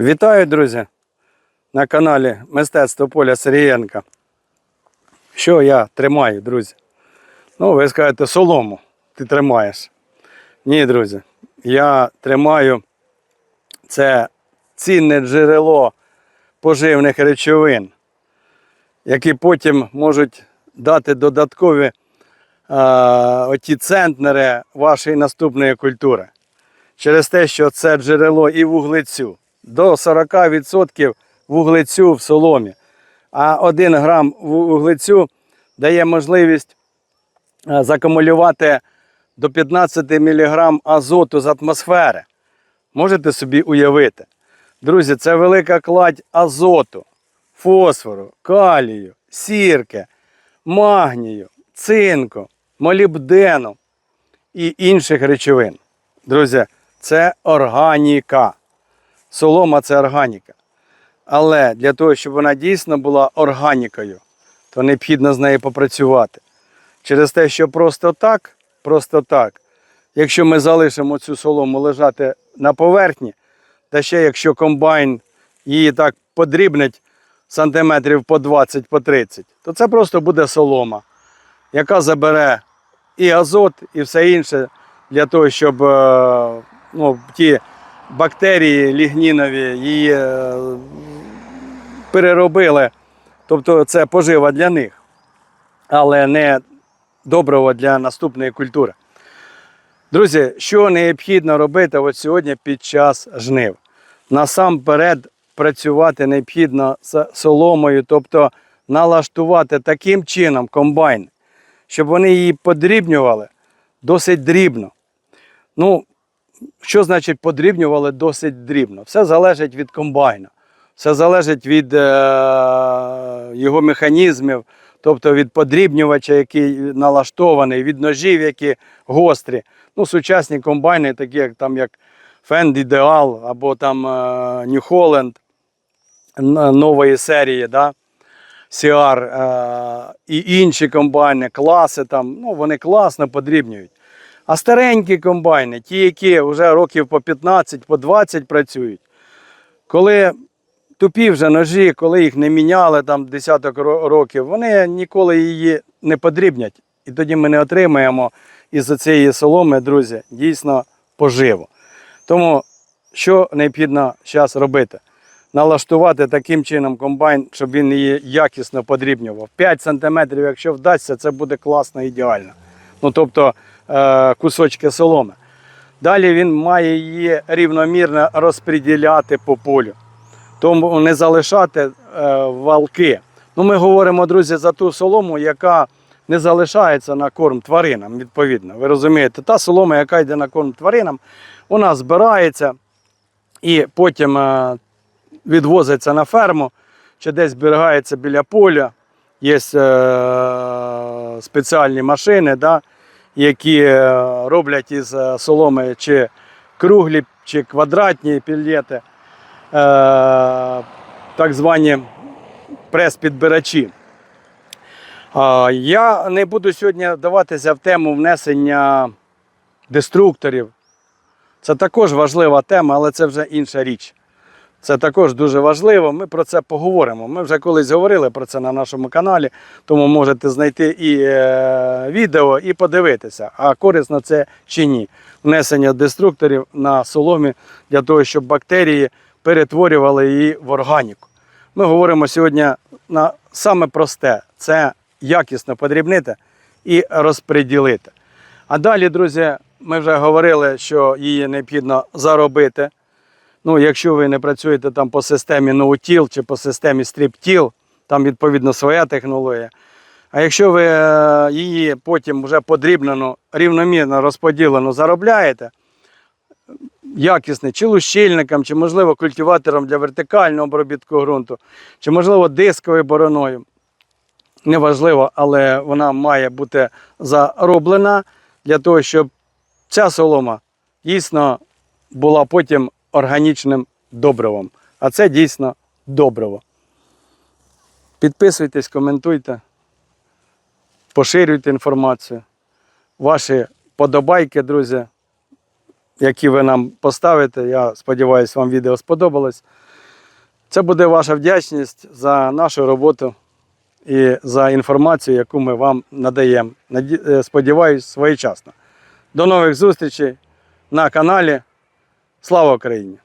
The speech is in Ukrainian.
Вітаю, друзі, на каналі Мистецтво Поля Сергієнка. Що я тримаю, друзі? Ну, ви скажете, солому ти тримаєш. Ні, друзі, я тримаю це цінне джерело поживних речовин, які потім можуть дати додаткові а, оті центнери вашої наступної культури. Через те, що це джерело і вуглецю. До 40% вуглецю в соломі. А 1 грам вуглецю дає можливість е, закумулювати до 15 мг азоту з атмосфери. Можете собі уявити? Друзі, це велика кладь азоту, фосфору, калію, сірки, магнію, цинку, молібдену і інших речовин. Друзі, це органіка. Солома це органіка. Але для того, щоб вона дійсно була органікою, то необхідно з нею попрацювати. Через те, що просто так, просто так, якщо ми залишимо цю солому лежати на поверхні, та ще якщо комбайн її так подрібнить сантиметрів по 20 по 30, то це просто буде солома, яка забере і азот, і все інше для того, щоб е, ну, ті бактерії лігнінові її е, переробили. Тобто це пожива для них, але не доброго для наступної культури. Друзі, що необхідно робити от сьогодні під час жнив? Насамперед працювати необхідно з соломою, тобто налаштувати таким чином комбайн, щоб вони її подрібнювали досить дрібно. Ну, що значить подрібнювали досить дрібно? Все залежить від комбайна, все залежить від е, його механізмів, тобто від подрібнювача, який налаштований, від ножів, які гострі. Ну, сучасні комбайни, такі як там як Fend Ideal або там е, New Holland нової серії, да? CR е, і інші комбайни, класи там, ну, вони класно подрібнюють. А старенькі комбайни, ті, які вже років по 15, по 20 працюють, коли тупі вже ножі, коли їх не міняли там десяток років, вони ніколи її не подрібнять. І тоді ми не отримаємо із цієї соломи, друзі, дійсно поживу. Тому що необхідно зараз робити? Налаштувати таким чином комбайн, щоб він її якісно подрібнював. 5 см, якщо вдасться, це буде класно ідеально. Ну, тобто кусочки соломи. Далі він має її рівномірно розподіляти по полю. Тому не залишати е, валки. Ну, ми говоримо, друзі, за ту солому, яка не залишається на корм тваринам, відповідно. Ви розумієте, та солома, яка йде на корм тваринам, вона збирається і потім е, відвозиться на ферму чи десь зберігається біля поля. Є е, спеціальні машини, да, які е, роблять із е, соломи чи круглі, чи квадратні пілети, е, так звані прес-підбирачі. Я не буду сьогодні вдаватися в тему внесення деструкторів. Це також важлива тема, але це вже інша річ. Це також дуже важливо. Ми про це поговоримо. Ми вже колись говорили про це на нашому каналі, тому можете знайти і е, відео і подивитися, а корисно це чи ні. Внесення деструкторів на соломі для того, щоб бактерії перетворювали її в органіку. Ми говоримо сьогодні на саме просте це якісно подрібнити і розподілити. А далі, друзі, ми вже говорили, що її необхідно заробити. Ну, якщо ви не працюєте там по системі NoTill чи по системі StripTill, там відповідно своя технологія. А якщо ви е, її потім вже подрібнено, рівномірно розподілено заробляєте, якісний, чи лущильником, чи, можливо, культиватором для вертикального обробітку ґрунту, чи, можливо, дисковою бороною. Неважливо, але вона має бути зароблена для того, щоб ця солома дійсно була потім органічним добривом. А це дійсно добриво. Підписуйтесь, коментуйте, поширюйте інформацію. Ваші подобайки, друзі, які ви нам поставите. Я сподіваюся, вам відео сподобалось. Це буде ваша вдячність за нашу роботу і за інформацію, яку ми вам надаємо. Е, Сподіваюсь, своєчасно. До нових зустрічей на каналі. Слава Україні!